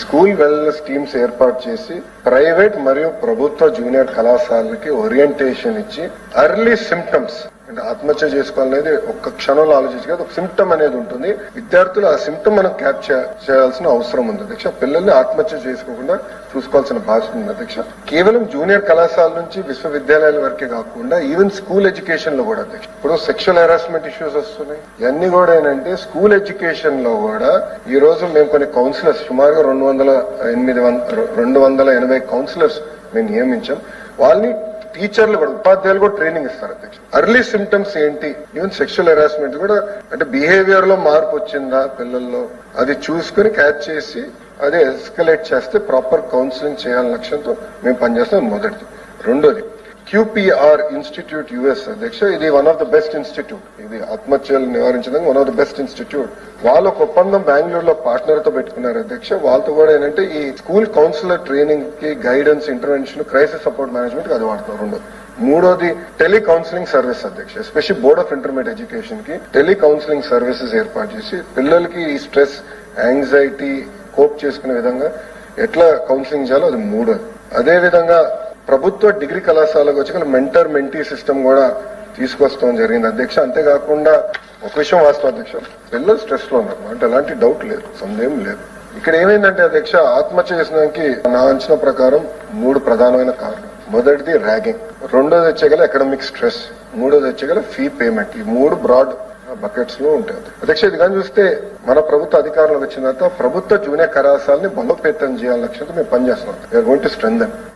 School wellness teams ఏర్పాటు చేసి private మరియు ప్రభుత్వ జూనియర్ కళాశాలకి ఓరియంటేషన్ ఇచ్చి అర్లీ సిమ్టమ్స్ అంటే ఆత్మహత్య చేసుకోవాలనేది ఒక్క క్షణంలో ఆలోచించి కాదు ఒక సిమ్టమ్ అనేది ఉంటుంది. విద్యార్థులు ఆ సిమ్టమ్ మనం క్యాప్చర్ చేయాల్సిన అవసరం ఉంది. అధ్యక్ష పిల్లల్ని ఆత్మహత్య చేసుకోకుండా చూసుకోవాల్సిన బాధ్యత ఉంది అధ్యక్ష. కేవలం జూనియర్ కళాశాల నుంచి విశ్వవిద్యాలయాల వరకే కాకుండా ఈవెన్ స్కూల్ ఎడ్యుకేషన్లో కూడా అధ్యక్ష. ఇప్పుడు సెక్షువల్ హెరాస్మెంట్ ఇష్యూస్ వస్తున్నాయి. ఇవన్నీ కూడా ఏంటంటే స్కూల్ ఎడ్యుకేషన్లో కూడా ఈ రోజు మేము కొన్ని కౌన్సిలర్స్ సుమారుగా రెండు వందల ఎనిమిది వంద రెండు వందల ఎనభై కౌన్సిలర్స్ మేము నియమించాం. వాళ్ళని టీచర్లు కూడా ఉపాధ్యాయులు కూడా ట్రైనింగ్ ఇస్తారు అధ్యక్ష. అర్లీ సిమ్టమ్స్ ఏంటి? ఈవెన్ సెక్షువల్ హెరాస్మెంట్ కూడా అంటే బిహేవియర్లో మార్పు వచ్చిందా పిల్లల్లో? అది చూసుకుని క్యాచ్ చేసి అదే ఎస్కలేట్ చేస్తే ప్రాపర్ కౌన్సిలింగ్ చేయాలనే లక్ష్యంతో మేము పనిచేస్తాం మొదటిది. రెండోది క్యూపీఆర్ ఇన్స్టిట్యూట్ యుఎస్ అధ్యక్ష ఇది one of the best institute ఇది ఆత్మహత్యలు నివారించడానికి one of the best institute వాళ్ళ ఒక ఒప్పందం బెంగళూరులో పార్ట్నర్తో పెట్టుకున్నారు అధ్యక్ష. వాళ్ళతో కూడా ఏంటంటే ఈ స్కూల్ కౌన్సిలర్ ట్రైనింగ్కి guidance intervention crisis support management అది వాడుతున్నారు రెండోది మూడోది టెలి కౌన్సిలింగ్ సర్వీస్ అధ్యక్ష. ఎస్పెషల్ బోర్డ్ ఆఫ్ ఇంటర్మీడియట్ ఎడ్యుకేషన్కి టెలి కౌన్సిలింగ్ సర్వీసెస్ ఏర్పాటు చేసి పిల్లలకి ఈ స్ట్రెస్ యాంగ్జైటీ కోప్ చేసుకునే విధంగా ఎట్లా కౌన్సిలింగ్ చేయాలో అది మూడోది. అదే విధంగా ప్రభుత్వ డిగ్రీ కళాశాలకు వచ్చి మెంటర్ మెంటీ సిస్టమ్ కూడా తీసుకొస్తాం జరిగింది. అధ్యక్ష అంతేకాకుండా ఒక విషయం వాస్తవం అధ్యక్ష. పిల్లలు స్ట్రెస్లో ఉన్నారు. అంటే ఎలాంటి డౌట్ లేదు. సందేహం లేదు. ఇక్కడ ఏమైందంటే అధ్యక్ష ఆత్మహత్య చేసినానికి నా అంచనా ప్రకారం మూడు ప్రధానమైన కారణం మొదటిది ర్యాగింగ్ రెండోది వచ్చేగల ఎకడమిక్ స్ట్రెస్ మూడోది వచ్చేగల ఫీ పేమెంట్ ఈ మూడు బ్రాడ్ బకెట్స్లో ఉంటాయి అధ్యక్ష. ఇది కానీ చూస్తే మన ప్రభుత్వ అధికారంలోకి వచ్చిన తర్వాత ప్రభుత్వ జూనియర్ కళాశాలని బలోపేతం చేయాలని లక్ష్యంతో మేము పనిచేస్తున్నాం. గోయింగ్ టు స్ట్రెంగ్